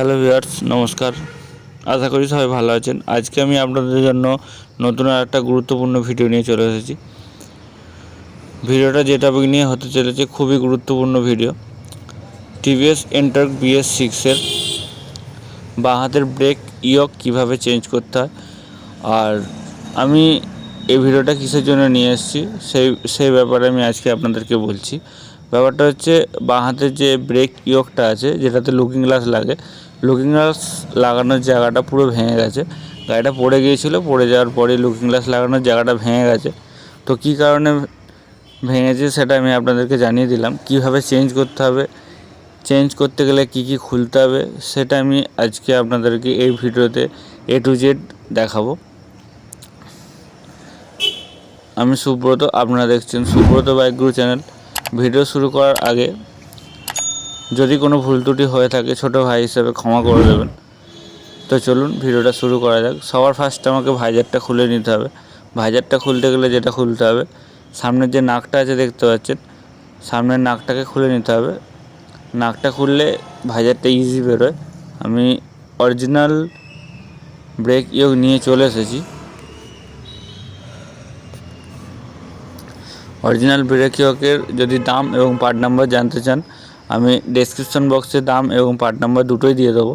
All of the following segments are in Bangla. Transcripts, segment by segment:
হ্যালো ভিউয়ার্স, নমস্কার। আশা করি সবাই ভালো আছেন। আজকে আমি আপনাদের জন্য নতুন আর একটা গুরুত্বপূর্ণ ভিডিও নিয়ে চলে এসেছি। ভিডিওটা যে টপিক নিয়ে হতে চলেছে, খুবই গুরুত্বপূর্ণ ভিডিও। টিভিএস এন্টার বিএস সিক্সের বাঁ হাতের ব্রেক ইয়ক কীভাবে চেঞ্জ করতে হয়। আর আমি এই ভিডিওটা কিসের জন্য নিয়ে এসেছি, সেই সেই ব্যাপারে আমি আজকে আপনাদেরকে বলছি। ব্যাপারটা হচ্ছে, বাঁ হাতের যে ব্রেক ইয়কটা আছে, যেটাতে লুকিং গ্লাস লাগে লুকিং গ্লাস লাগানোর জায়গাটা পুরো ভেঙে গেছে। গাড়িটা পড়ে গিয়েছিল, পড়ে যাওয়ার পরে লুকিং গ্লাস লাগানোর জায়গাটা ভেঙে গেছে। তো কী কারণে ভেঙেছে সেটা আমি আপনাদেরকে জানিয়ে দিলাম। কীভাবে চেঞ্জ করতে হবে চেঞ্জ করতে গেলে কি কি খুলতে হবে সেটা আমি আজকে আপনাদেরকে এই ভিডিওতে এ টু জেড দেখাবো। আমি সুব্রত, আপনারা দেখছেন Subrata bike Guru channel video শুরু করার আগে যদি কোনো ভুল ত্রুটি হয়ে থাকে, ছোট ভাই হিসেবে ক্ষমা করে দেবেন। তো চলুন, ভিডিওটা শুরু করা যাক। সবার ফার্স্টে আমাকে ভাইজারটা খুলে নিতে হবে। ভাইজারটা খুলতে গেলে যেটা খুলতে হবে, সামনের যে নাকটা আছে দেখতে পাচ্ছেন, সামনের নাকটাকে খুলে নিতে হবে। নাকটা খুললে ভাইজারটা ইজি বেরোয়। আমি অরিজিনাল ব্রেক ইয়োগ নিয়ে চলে এসেছি। অরিজিনাল ব্রেক ইয়কের যদি দাম এবং পার্ট নাম্বার জানতে চান আমি ডেসক্রিপশন বক্সে দাম এবং পার্ট নাম্বার দুটোই দিয়ে দেবো।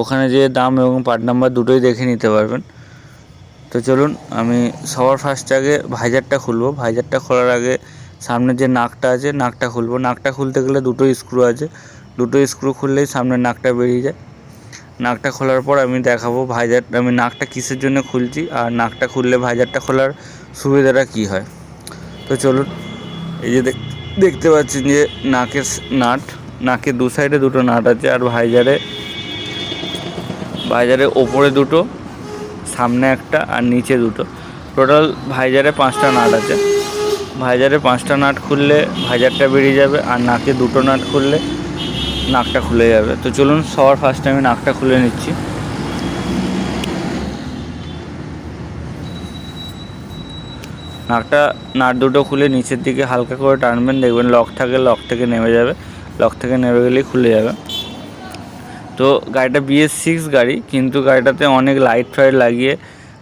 ওখানে যেয়ে দাম এবং পার্ট নাম্বার দুটোই দেখে নিতে পারবেন। তো চলুন, আমি সবার ফার্স্ট আগে ভাইজারটা খুলবো। ভাইজারটা খোলার আগে সামনে যে নাকটা আছে, নাকটা খুলবো। নাকটা খুলতে গেলে দুটো স্ক্রু আছে। দুটো স্ক্রু খুললেই সামনের নাকটা বেরিয়ে যায়। নাকটা খোলার পর আমি দেখাবো ভাইজার, আমি নাকটা কিসের জন্য খুলছি আর নাকটা খুললে ভাইজারটা খোলার সুবিধাটা কী হয়। তো চলুন, এই যে দেখতে পাচ্ছেন যে নাকের নাট, নাকের দু সাইডে দুটো নাট আছে আর ভাইজারে ভাইজারে ওপরে দুটো, সামনে একটা আর নিচে দুটো। টোটাল ভাইজারে পাঁচটা নাট আছে। ভাইজারে পাঁচটা নাট খুললে ভাইজারটা বেরিয়ে যাবে আর নাকে দুটো নাট খুললে নাকটা খুলে যাবে। তো চলুন সবার ফার্স্টে আমি নাকটা খুলে নিচ্ছি। নাকটা নাট দুটো খুলে নিচের দিকে হালকা করে টানবেন, দেখবেন লক থাকে, লক থেকে নেমে যাবে। লক থেকে নেমে গেলেই খুলে যাবে। তো গাড়িটা বিএস সিক্স গাড়ি, কিন্তু গাড়িটাতে অনেক লাইট ফাইট লাগিয়ে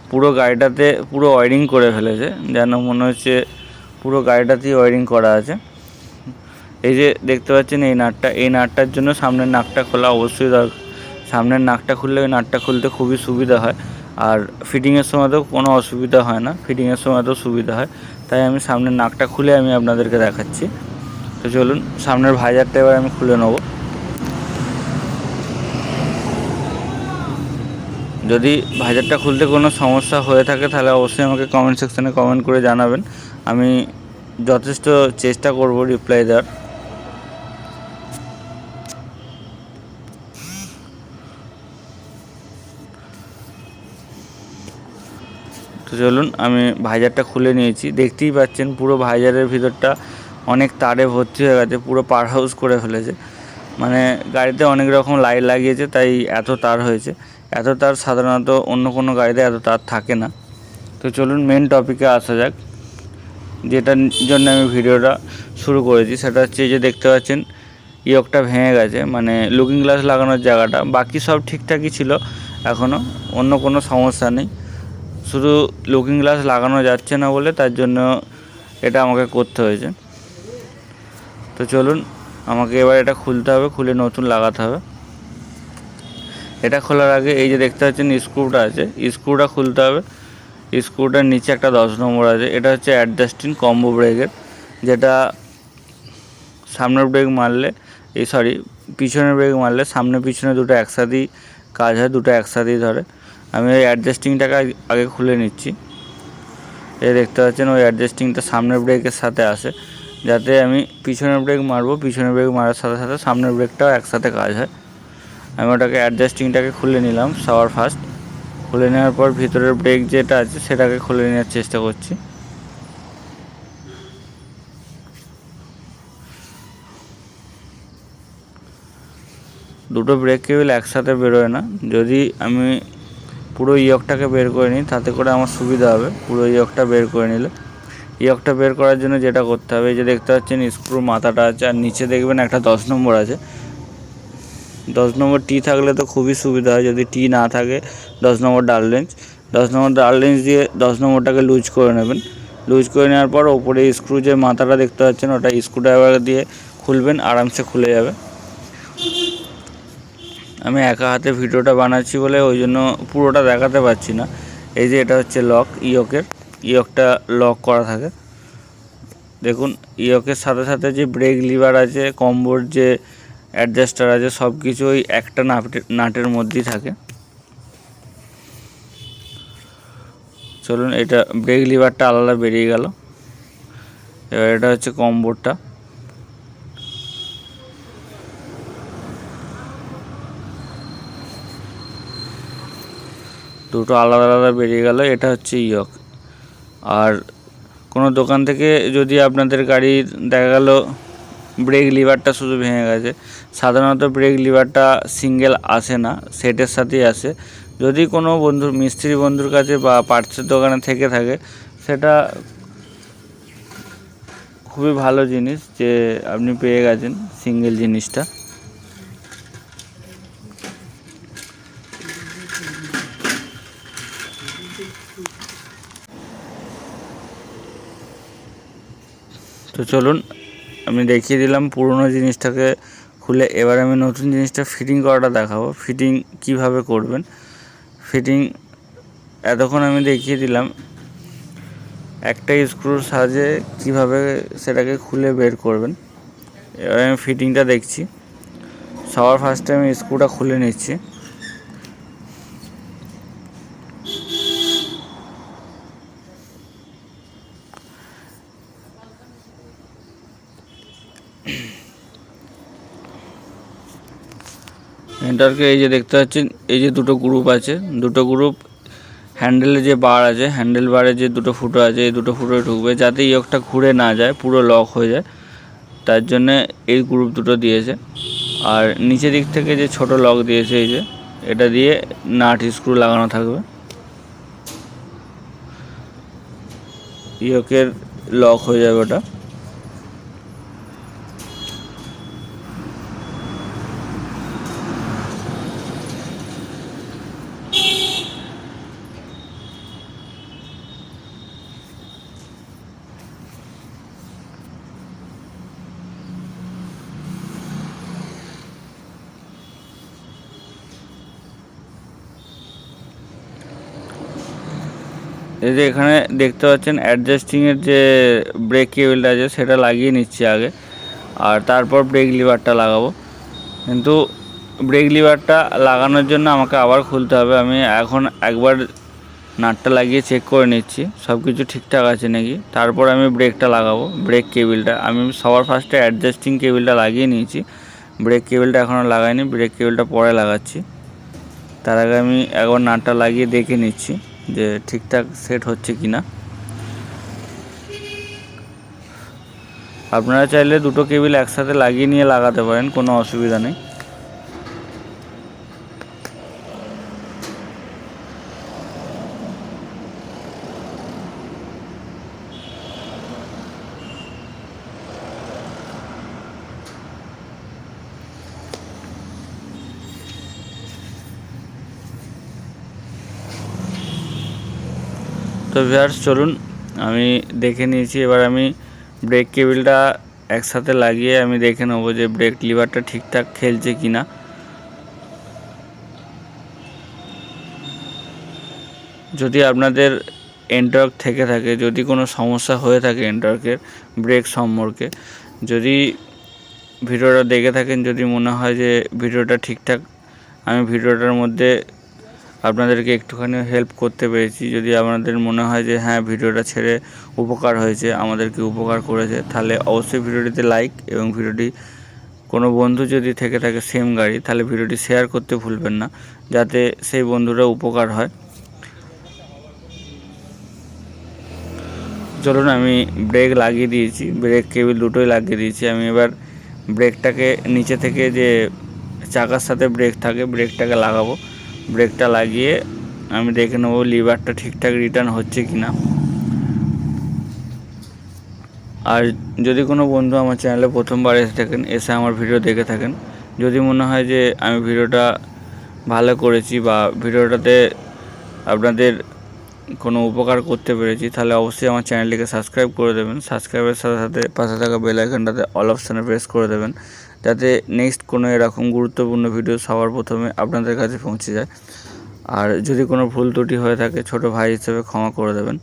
পুরো গাড়িটাতে পুরো ওয়ারিং করে ফেলেছে, যেন মনে হচ্ছে পুরো গাড়িটাতেই ওয়ারিং করা আছে। এই যে দেখতে পাচ্ছেন এই নাটটা এই নাটটার জন্য সামনের নাকটা খোলা অবশ্যই দরকার। সামনের নাকটা খুললে ওই নাটটা খুলতে খুবই সুবিধা হয়। আর ফিটিংয়ের সময়তেও কোনো অসুবিধা হয় না। ফিটিংয়ের সময়তেও সুবিধা হয়। তাই আমি সামনের নাকটা খুলে আমি আপনাদেরকে দেখাচ্ছি। তো চলুন, সামনের ভাইজারটা এবার আমি খুলে নেব। যদি ভাইজারটা খুলতে কোনো সমস্যা হয়ে থাকে, তাহলে অবশ্যই আমাকে কমেন্ট সেকশানে কমেন্ট করে জানাবেন। আমি যথেষ্ট চেষ্টা করব রিপ্লাই দেওয়ার। চলুন, আমি ভাইজারটা খুলে নিয়েছি। দেখতেই পাচ্ছেন, পুরো ভাইজারের ভিতরটা অনেক তারে ভর্তি হয়ে গেছে, পুরো পার হাউস করে ফেলেছে। মানে গাড়িতে অনেক রকম লাইট লাগিয়েছে, তাই এত তার হয়েছে। এত তার সাধারণত অন্য কোনো গাড়িতে এত তার থাকে না। তো চলুন মেন টপিকে আসা যাক। যেটার জন্য আমি ভিডিওটা শুরু করেছি, সেটা হচ্ছে যে দেখতে পাচ্ছেন, ইয়কটা ভেঙে গেছে মানে লুকিং গ্লাস লাগানোর জায়গাটা। বাকি সব ঠিকঠাকই ছিল এখনও অন্য কোনো সমস্যা নেই। শুধু লুকিং গ্লাস লাগানো যাচ্ছে না বলে তার জন্য এটা আমাকে করতে হয়েছে। তো চলুন, আমাকে এবার এটা খুলতে হবে, খুলে নতুন লাগাতে হবে। এটা খোলার আগে এই যে দেখতে পাচ্ছেন স্ক্রুটা আছে স্ক্রুটা খুলতে হবে। স্ক্রুটার নিচে একটা দশ নম্বর আছে, এটা হচ্ছে অ্যাডজাস্টিং কম্বো ব্রেকের যেটা সামনের ব্রেক মারলে, এই সরি পিছনের ব্রেক মারলে সামনে পিছনে দুটো একসাথেই কাজ হয়, দুটো একসাথেই ধরে। আমি ওই অ্যাডজাস্টিংটাকে আগে খুলে নিচ্ছি। এই দেখতে পাচ্ছেন, ওই অ্যাডজাস্টিংটা সামনের ব্রেকের সাথে আসে। যাতে আমি পিছনের ব্রেক মারবো, পিছনের ব্রেক মারার সাথে সাথে সামনের ব্রেকটাও একসাথে কাজ হয়। আমি ওটাকে অ্যাডজাস্টিংটাকে খুলে নিলাম সবার ফার্স্ট খুলে নেওয়ার পর ভিতরের ব্রেক যেটা আছে, সেটাকে খুলে নেওয়ার চেষ্টা করছি। দুটো ব্রেক কেবল একসাথে বেরোয় না। যদি আমি পুরো ইয়কটাকে বের করে নিই তাতে করে আমার সুবিধা হবে। পুরো ইয়কটা বের করে নিলে। ইয়কটা বের করার জন্য যেটা করতে হবে, এই যে দেখতে পাচ্ছেন, স্ক্রু মাথাটা আছে, আর নিচে দেখবেন একটা দশ নম্বর আছে। দশ নম্বর টি থাকলে তো খুবই সুবিধা হয়, যদি টি না থাকে, দশ নম্বর ডাল রেঞ্জ দশ নম্বর ডাল রেঞ্জ দিয়ে দশ নম্বরটাকে লুজ করে নেবেন। লুজ করে নেওয়ার পর ওপরে স্ক্রু যে মাথাটা দেখতে পাচ্ছেন, ওটা স্ক্রু ড্রাইভার দিয়ে খুলবেন, আরামসে খুলে যাবে। আমি একা হাতে ভিডিওটা বানাচ্ছি বলে ওই জন্য পুরোটা দেখাতে পারছি না। এই যে এটা হচ্ছে লক ইয়কের। ইয়কটা লক করা থাকে। দেখুন, ইয়কের সাথে সাথে যে ব্রেক লিভার আছে কম্বোর যে অ্যাডজাস্টার আছে সব কিছু ওই একটা নাটের নাটের মধ্যেই থাকে। চলুন, এটা ব্রেক লিভারটা আলাদা বেরিয়ে গেল। এবার এটা হচ্ছে কম্বোর্ডটা দুটো আলাদা আলাদা বেরিয়ে গেল, এটা হচ্ছে ইয়ক। আর কোনো দোকান থেকে যদি আপনাদের গাড়ির দেখা গেল ব্রেক লিভারটা শুধু ভেঙে গেছে, সাধারণত ব্রেক লিভারটা সিঙ্গেল আসে না সেটের সাথেই আসে। যদি কোনো বন্ধুর মিস্ত্রি বন্ধুর কাছে বা পার্টসের দোকানে থেকে থাকে, সেটা খুবই ভালো জিনিস যে আপনি পেয়ে গেছেন সিঙ্গেল জিনিসটা। তো চলুন, আমি দেখিয়ে দিলাম পুরনো জিনিসটাকে খুলে। এবার আমি নতুন জিনিসটা ফিটিং করাটা দেখাবো। ফিটিং কীভাবে করবেন? ফিটিং এতক্ষণ আমি দেখিয়ে দিলাম। একটা স্ক্রুর সাহায্যে কীভাবে সেটাকে খুলে বের করবেন। এবার আমি ফিটিংটা দেখছি। সবার ফার্স্টে আমি স্ক্রুটা খুলে নিচ্ছি। এন্টারকে এই যে দেখতে পাচ্ছেন, এই যে দুটো গ্রুপ আছে। দুটো গ্রুপ হ্যান্ডেলে যে বার আছে হ্যান্ডেল বারে যে দুটো ফুটো আছে, এই দুটো ফুটো ঢুকবে যাতে ইয়কটা ঘুরে না যায়, পুরো লক হয়ে যায়। তার জন্যে এই গ্রুপ দুটো দিয়েছে। আর নিচের দিক থেকে যে ছোট লক দিয়েছে এই যে, এটা দিয়ে নাট স্ক্রু লাগানো থাকবে। ইয়কের লক হয়ে যাবে ওটা। এই যে এখানে দেখতে পাচ্ছেন অ্যাডজাস্টিংয়ের যে ব্রেক কেবিলটা আছে, সেটা লাগিয়ে নিচ্ছি আগে। আর তারপর ব্রেক লিভারটা লাগাবো। কিন্তু ব্রেক লিভারটা লাগানোর জন্য আমাকে আবার খুলতে হবে। আমি এখন একবার নাটটা লাগিয়ে চেক করে নিচ্ছি। সব কিছু ঠিকঠাক আছে নাকি? তারপর আমি ব্রেকটা লাগাবো ব্রেক কেবিলটা আমি সবার ফার্স্টে অ্যাডজাস্টিং কেবিলটা লাগিয়ে নিয়েছি। ব্রেক কেবিলটা এখনও লাগাইনি ব্রেক কেবিলটা পরে লাগাচ্ছি। তার আগে আমি একবার নাটটা লাগিয়ে দেখে নিচ্ছি। যে ঠিকঠাক সেট হচ্ছে কি না আপনারা চাইলে দুটো কেবিল একসাথে লাগিয়ে নিয়ে লাগাতে পারেন, কোনো অসুবিধা নেই। তো ভিউয়ার্স, চলুন, আমি দেখে নিয়েছি। এবার আমি ব্রেক কেবিলটা একসাথে লাগিয়ে আমি দেখে নেব যে ব্রেক লিভারটা ঠিকঠাক খেলছে কি না যদি আপনাদের এন্টর্ক থেকে থাকে, যদি কোনো সমস্যা হয়ে থাকে এন্টর্কের ব্রেক সম্পর্কে, যদি ভিডিওটা দেখে থাকেন, যদি মনে হয় যে ভিডিওটা ঠিকঠাক, আমি ভিডিওটার মধ্যে আপনাদেরকে একটুখানি হেল্প করতে পেরেছি। যদি আপনাদের মনে হয় যে হ্যাঁ ভিডিওটা ছেড়ে উপকার হয়েছে, আমাদেরকে উপকার করেছে, তাহলে অবশ্যই ভিডিওটিতে লাইক এবং ভিডিওটি কোনো বন্ধু যদি থেকে থাকে সেম গাড়ি, তাহলে ভিডিওটি শেয়ার করতে ভুলবেন না, যাতে সেই বন্ধুরা উপকার হয়। চলুন, আমি ব্রেক লাগিয়ে দিয়েছি। ব্রেক কেবিল দুটোই লাগিয়ে দিয়েছি। আমি এবার ব্রেকটাকে নিচে থেকে যে চাকার সাথে ব্রেক থাকে ব্রেকটাকে লাগাবো। ব্রেকটা লাগিয়ে আমি দেখে নেব লিভারটা ঠিকঠাক রিটার্ন হচ্ছে কি না আর যদি কোনো বন্ধু আমার চ্যানেলে প্রথমবার এসে থাকেন, এসে আমার ভিডিও দেখে থাকেন, যদি মনে হয় যে আমি ভিডিওটা ভালো করেছি বা ভিডিওটাতে আপনাদের কোনো উপকার করতে পেরেছি, তাহলে অবশ্যই আমার চ্যানেলটিকে সাবস্ক্রাইব করে দেবেন। সাবস্ক্রাইবের সাথে সাথে পাশে থাকা বেল আইকনটাতে অল অপশানে প্রেস করে দেবেন। যাতে নেক্সট কোনো এরকম গুরুত্বপূর্ণ ভিডিও সবার প্রথমে আপনাদের কাছে পৌঁছে যায়। আর যদি কোনো ভুল ত্রুটি হয়ে থাকে, ছোট ভাই হিসেবে ক্ষমা করে দেবেন।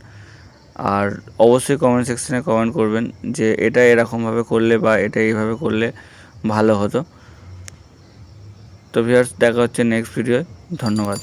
আর অবশ্যই কমেন্ট সেকশানে কমেন্ট করবেন যে এটা এরকমভাবে করলে বা এটা এইভাবে করলে ভালো হতো। তো ভিউয়ার্স দেখা হচ্ছে নেক্সট ভিডিওয় ধন্যবাদ।